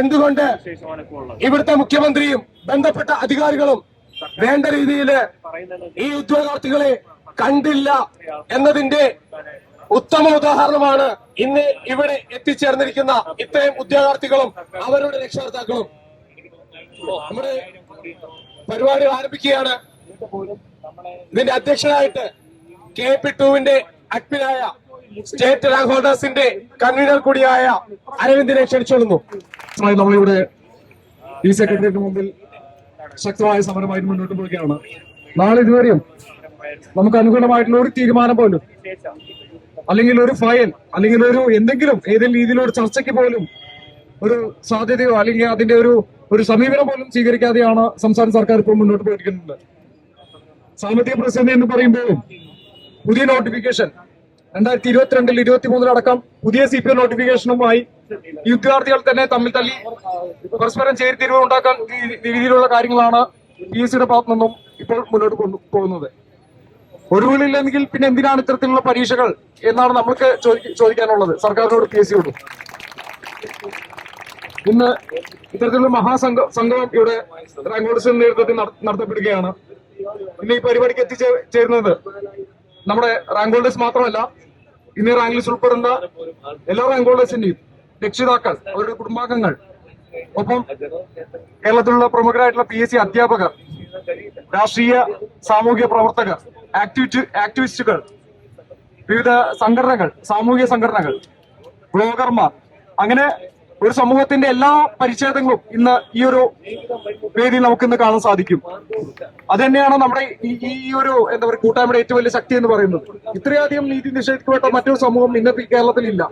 എന്തുകൊണ്ട് ഇവിടുത്തെ മുഖ്യമന്ത്രിയും ബന്ധപ്പെട്ട അധികാരികളും വേണ്ട രീതിയിൽ ഈ ഉദ്യോഗാർത്ഥികളെ കണ്ടില്ല എന്നതിന്റെ ഉത്തമ ഉദാഹരണമാണ് ഇന്ന് ഇവിടെ എത്തിച്ചേർന്നിരിക്കുന്ന ഇത്രയും ഉദ്യോഗാർത്ഥികളും അവരുടെ രക്ഷകർത്താക്കളും. നമ്മുടെ പരിപാടി ആരംഭിക്കുകയാണ്. ഇതിന്റെ അധ്യക്ഷനായിട്ട് കെ പി ടുവിന്റെ അഡ്മിനായ സ്റ്റേറ്റ് റാങ്ക് ഹോൾഡേഴ്സിന്റെ കൺവീനർ കൂടിയായ അരവിന്ദിനെ ക്ഷണിച്ചോളുന്നു. നമ്മളിവിടെ ഈ സെക്രട്ടേറിയറ്റ് മുമ്പിൽ ശക്തമായ സമരമായിട്ട് മുന്നോട്ട് പോവുകയാണ്. നാളെ ഇതുവരെയും നമുക്ക് അനുകൂലമായിട്ടുള്ള ഒരു തീരുമാനം പോലും അല്ലെങ്കിൽ ഒരു ഫയൽ അല്ലെങ്കിൽ ഒരു എന്തെങ്കിലും ഏതെങ്കിലും രീതിയിലൊരു ചർച്ചയ്ക്ക് പോലും ഒരു സാധ്യതയോ അല്ലെങ്കിൽ അതിന്റെ ഒരു ഒരു സമീപനം പോലും സ്വീകരിക്കാതെയാണ് സംസ്ഥാന സർക്കാർ ഇപ്പോൾ മുന്നോട്ട് പോയിരിക്കുന്നത്. സാമ്പത്തിക പ്രതിസന്ധി എന്ന് പറയുമ്പോഴും പുതിയ നോട്ടിഫിക്കേഷൻ രണ്ടായിരത്തി ഇരുപത്തിരണ്ടിൽ ഇരുപത്തി മൂന്നിലടക്കം പുതിയ സി പി എം നോട്ടിഫിക്കേഷനുമായി ഈ ഉദ്യോഗാർത്ഥികൾ തന്നെ തമ്മിൽ തല്ലി പരസ്പരം ചേരിതിരിവ് ഉണ്ടാക്കാൻ രീതിയിലുള്ള കാര്യങ്ങളാണ് പി എസ് സിയുടെ ഭാഗത്തു നിന്നും ഇപ്പോൾ മുന്നോട്ട് പോകുന്നത്. ഒഴിവുകളില്ലെങ്കിൽ പിന്നെ എന്തിനാണ് ഇത്തരത്തിലുള്ള പരീക്ഷകൾ എന്നാണ് നമ്മൾക്ക് ചോദിക്കാനുള്ളത്. സർക്കാരിനോട് പി എസ് സിയോടും. ഇന്ന് ഇത്തരത്തിലുള്ള മഹാസംഘ സംഘം ഇവിടെ റാങ്ക് ഓഡിസിന്റെ നേതൃത്വത്തിൽ നട- നടത്തപ്പെടുകയാണ്. ഇന്ന് ഈ പരിപാടിക്ക് എത്തിച്ചേരുന്നത് നമ്മുടെ റാങ്ക് ഹോൾഡേഴ്സ് മാത്രമല്ല ഇന്ന് റാങ്ക് ലിസ്റ്റ് ഉൾപ്പെടുന്ന എല്ലാ റാങ്ക് ഹോൾഡേഴ്സിന്റെയും രക്ഷിതാക്കൾ അവരുടെ കുടുംബാംഗങ്ങൾ ഒപ്പം കേരളത്തിലുള്ള പ്രമുഖരായിട്ടുള്ള പി എസ് സി അധ്യാപകർ രാഷ്ട്രീയ സാമൂഹിക പ്രവർത്തകർ ആക്ടിവിറ്റി ആക്ടിവിസ്റ്റുകൾ വിവിധ സംഘടനകൾ സാമൂഹിക സംഘടനകൾ ബ്ലോഗർമാർ അങ്ങനെ ഒരു സമൂഹത്തിന്റെ എല്ലാ പരിച്ഛേദങ്ങളും ഇന്ന് ഈ ഒരു വേദി നമുക്ക് ഇന്ന് കാണാൻ സാധിക്കും. അത് തന്നെയാണ് നമ്മുടെ ഈ ഒരു എന്താ പറയുക കൂട്ടായ്മയുടെ ഏറ്റവും വലിയ ശക്തി എന്ന് പറയുന്നത്. ഇത്രയധികം നീതി നിഷേധിക്കപ്പെട്ട മറ്റൊരു സമൂഹം ഇന്നത്തെ കേരളത്തിൽ കേരളത്തിലില്ല.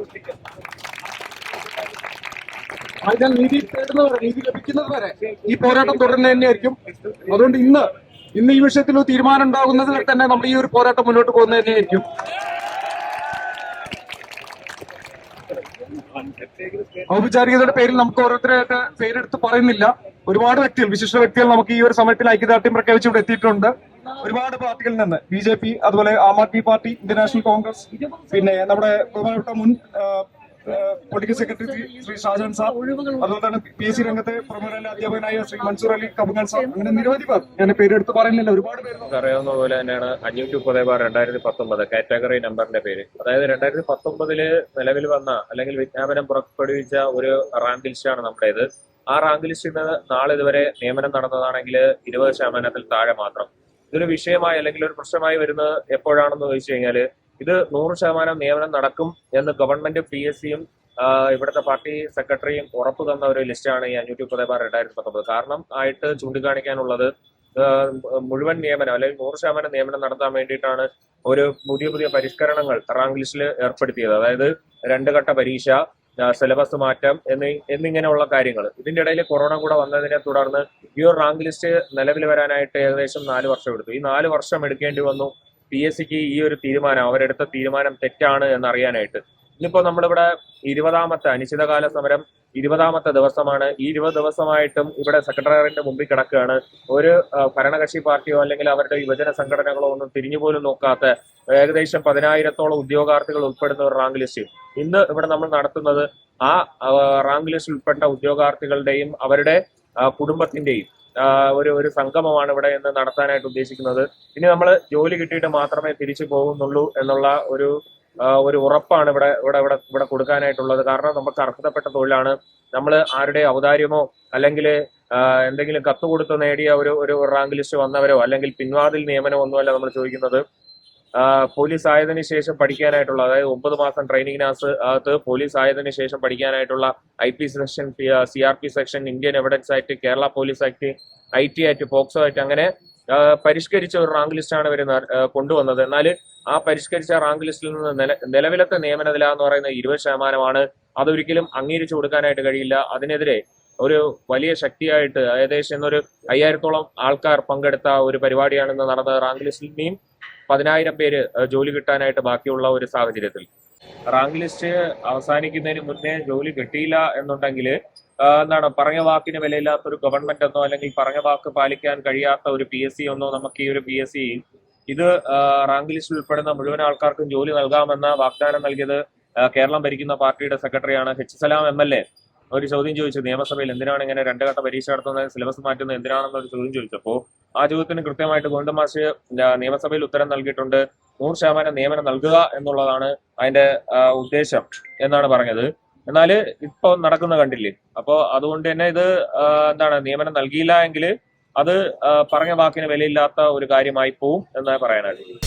അതിനാൽ നീതി തേടുന്നത് വരെ നീതി ലഭിക്കുന്നത് വരെ ഈ പോരാട്ടം തുടരുന്നത് തന്നെയായിരിക്കും. അതുകൊണ്ട് ഇന്ന് ഇന്ന് ഈ വിഷയത്തിൽ തീരുമാനം ഉണ്ടാകുന്നത് തന്നെ നമ്മൾ ഈ ഒരു പോരാട്ടം മുന്നോട്ട് പോകുന്നത് തന്നെയായിരിക്കും. ഔപചാരികതയുടെ പേരിൽ നമുക്ക് ഓരോരുത്തരായിട്ട് പേരെടുത്ത് പറയുന്നില്ല. ഒരുപാട് വ്യക്തികൾ വിശിഷ്ട വ്യക്തികൾ നമുക്ക് ഈ ഒരു സമയത്തിൽ ഐക്യദാർഢ്യം പ്രഖ്യാപിച്ച് ഇവിടെ എത്തിയിട്ടുണ്ട്. ഒരുപാട് പാർട്ടികളിൽ നിന്ന് ബി ജെ പി അതുപോലെ Aam Aadmi party Indian National Congress പിന്നെ നമ്മുടെ മുൻ political secretary Shri Shajan sir അതുപോലെ തന്നെ പി എസ് സി രംഗത്തെ പ്രമുഖരായ അധ്യാപകനായ ശ്രീ മൻസൂർ അലി കബുങ്ങൽ സാർ അങ്ങനെ നിരവധി പേർ ഞാൻ പേരെടുത്ത് പറയുന്നില്ല ഒരുപാട് പേര് അറിയാവുന്ന പോലെ തന്നെയാണ് അഞ്ഞൂറ്റി മുപ്പത് ബാർ രണ്ടായിരത്തി പത്തൊമ്പത് കാറ്റഗറി നമ്പറിന്റെ പേര്. അതായത് രണ്ടായിരത്തി പത്തൊമ്പതിൽ നിലവിൽ വന്ന അല്ലെങ്കിൽ വിജ്ഞാപനം പുറപ്പെടുവിച്ച ഒരു റാങ്ക് ലിസ്റ്റാണ് നമ്മുടേത്. ആ റാങ്ക് ലിസ്റ്റിൽ നിന്ന് നാളെ ഇതുവരെ നിയമനം നടന്നതാണെങ്കിൽ ഇരുപത് ശതമാനത്തിൽ താഴെ മാത്രം. ഇതൊരു വിഷയമായി അല്ലെങ്കിൽ ഒരു പ്രശ്നമായി വരുന്നത് എപ്പോഴാണെന്ന് ചോദിച്ചു കഴിഞ്ഞാൽ ഇത് നൂറ് ശതമാനം നിയമനം നടക്കും എന്ന് ഗവൺമെന്റ് പി എസ് സിയും ഇവിടുത്തെ പാർട്ടി സെക്രട്ടറിയും ഉറപ്പു തന്ന ഒരു ലിസ്റ്റാണ് ഈ അഞ്ഞൂറ്റി മുപ്പത് ബാർ രണ്ടായിരത്തി പത്തൊമ്പത്. കാരണം ആയിട്ട് ചൂണ്ടിക്കാണിക്കാനുള്ളത് മുഴുവൻ നിയമനം അല്ലെങ്കിൽ നൂറ് ശതമാനം നിയമനം നടത്താൻ വേണ്ടിയിട്ടാണ് ഒരു പുതിയ പുതിയ പരിഷ്കരണങ്ങൾ റാങ്ക് ലിസ്റ്റിൽ ഏർപ്പെടുത്തിയത്. അതായത് രണ്ട് ഘട്ട പരീക്ഷ സിലബസ് മാറ്റം എന്നീ എന്നിങ്ങനെയുള്ള കാര്യങ്ങൾ. ഇതിന്റെ ഇടയിൽ കൊറോണ കൂടെ വന്നതിനെ തുടർന്ന് ഈ ഒരു റാങ്ക് ലിസ്റ്റ് നിലവിൽ വരാനായിട്ട് ഏകദേശം നാല് വർഷം എടുത്തു. ഈ നാല് വർഷം എടുക്കേണ്ടി വന്നു. പി എസ് സിക്ക് ഈ ഒരു തീരുമാനം അവരെടുത്ത തീരുമാനം തെറ്റാണ് എന്നറിയാനായിട്ട്. ഇന്നിപ്പോ നമ്മളിവിടെ ഇരുപതാമത്തെ അനിശ്ചിതകാല സമരം ഇരുപതാമത്തെ ദിവസമാണ്. ഈ ഇരുപത് ദിവസമായിട്ടും ഇവിടെ സെക്രട്ടറിയറിന്റെ മുമ്പിൽ കിടക്കുകയാണ്. ഒരു ഭരണകക്ഷി പാർട്ടിയോ അല്ലെങ്കിൽ അവരുടെ യുവജന സംഘടനകളോ ഒന്നും തിരിഞ്ഞുപോലും നോക്കാത്ത ഏകദേശം പതിനായിരത്തോളം ഉദ്യോഗാർത്ഥികൾ ഉൾപ്പെടുന്ന ഒരു റാങ്ക് ലിസ്റ്റ്. ഇന്ന് ഇവിടെ നമ്മൾ നടത്തുന്നത് ആ റാങ്ക് ലിസ്റ്റിൽ ഉൾപ്പെട്ട ഉദ്യോഗാർത്ഥികളുടെയും അവരുടെ കുടുംബത്തിന്റെയും ഒരു ഒരു സംഗമമാണ് ഇവിടെ ഇന്ന് നടത്താനായിട്ട് ഉദ്ദേശിക്കുന്നത്. ഇനി നമ്മൾ ജോലി കിട്ടിയിട്ട് മാത്രമേ തിരിച്ചു പോകുന്നുള്ളൂ എന്നുള്ള ഒരു ഒരു ഉറപ്പാണ് ഇവിടെ ഇവിടെ ഇവിടെ ഇവിടെ കൊടുക്കാനായിട്ടുള്ളത്. കാരണം നമുക്ക് അർഹതപ്പെട്ട തൊഴിലാണ്. നമ്മൾ ആരുടെ ഔദാര്യമോ അല്ലെങ്കിൽ എന്തെങ്കിലും കത്ത് കൊടുത്ത് നേടിയ ഒരു ഒരു റാങ്ക് ലിസ്റ്റ് വന്നവരോ അല്ലെങ്കിൽ പിൻവാതിൽ നിയമനം ഒന്നുമല്ല നമ്മൾ ചോദിക്കുന്നത്. പോലീസ് ആയതിനു ശേഷം പഠിക്കാനായിട്ടുള്ള അതായത് ഒമ്പത് മാസം ട്രെയിനിങ്ങിനകത്ത് അകത്ത് പോലീസ് ആയതിനു ശേഷം പഠിക്കാനായിട്ടുള്ള I P section C R P section Indian evidence act Kerala police act I T act POCSO act അങ്ങനെ പരിഷ്കരിച്ച ഒരു റാങ്ക് ലിസ്റ്റാണ് ഇവർ കൊണ്ടുവന്നത്. എന്നാൽ ആ പരിഷ്കരിച്ച റാങ്ക് ലിസ്റ്റിൽ നിന്ന് നില- നിലവിലത്തെ നിയമന എന്ന് പറയുന്നത് ഇരുപത് ശതമാനമാണ്. അതൊരിക്കലും അംഗീകരിച്ചു കൊടുക്കാനായിട്ട് കഴിയില്ല. അതിനെതിരെ ഒരു വലിയ ശക്തിയായിട്ട് ഏകദേശം ഇന്നൊരു അയ്യായിരത്തോളം ആൾക്കാർ പങ്കെടുത്ത ഒരു പരിപാടിയാണ് ഇന്ന് നടന്നത്. റാങ്ക് ലിസ്റ്റിൽ ഇനിയും പതിനായിരം പേര് ജോലി കിട്ടാനായിട്ട് ബാക്കിയുള്ള ഒരു സാഹചര്യത്തിൽ. റാങ്ക് ലിസ്റ്റ് അവസാനിക്കുന്നതിന് മുന്നേ ജോലി കിട്ടിയില്ല എന്നുണ്ടെങ്കിൽ എന്താണ് പറഞ്ഞ വാക്കിന് വിലയില്ലാത്ത ഒരു ഗവൺമെന്റ് എന്നോ അല്ലെങ്കിൽ പറഞ്ഞ വാക്ക് പാലിക്കാൻ കഴിയാത്ത ഒരു പി എസ് സി ഒന്നോ നമുക്ക് ഈ ഒരു പി എസ് സി ഇത് റാങ്ക് ലിസ്റ്റിൽ ഉൾപ്പെടുന്ന മുഴുവൻ ആൾക്കാർക്കും ജോലി നൽകാമെന്ന വാഗ്ദാനം നൽകിയത് കേരളം ഭരിക്കുന്ന പാർട്ടിയുടെ സെക്രട്ടറിയാണ് H Salam M L A. ഒരു ചോദ്യം ചോദിച്ചു. നിയമസഭയിൽ എന്തിനാണ് ഇങ്ങനെ രണ്ട് ഘട്ട പരീക്ഷ നടത്തുന്നത്? സിലബസ് മാറ്റുന്നത് എന്തിനാണെന്നൊരു ചോദ്യം ചോദിച്ചപ്പോൾ ആ ചോദ്യത്തിന് കൃത്യമായിട്ട് ഗോവിന്ദ മാഷ് നിയമസഭയിൽ ഉത്തരം നൽകിയിട്ടുണ്ട്. നൂറ് ശതമാനം നിയമനം നൽകുക എന്നുള്ളതാണ് അതിന്റെ ഉദ്ദേശം എന്നാണ് പറഞ്ഞത്. എന്നാൽ ഇപ്പൊ നടക്കുന്ന കണ്ടില്ലേ? അപ്പോ അതുകൊണ്ട് തന്നെ ഇത് എന്താണ് നിയമനം നൽകിയില്ല എങ്കിൽ അത് പറഞ്ഞ വാക്കിന് വിലയില്ലാത്ത ഒരു കാര്യമായി പോവും എന്നാണ് പറയാനായിട്ട്.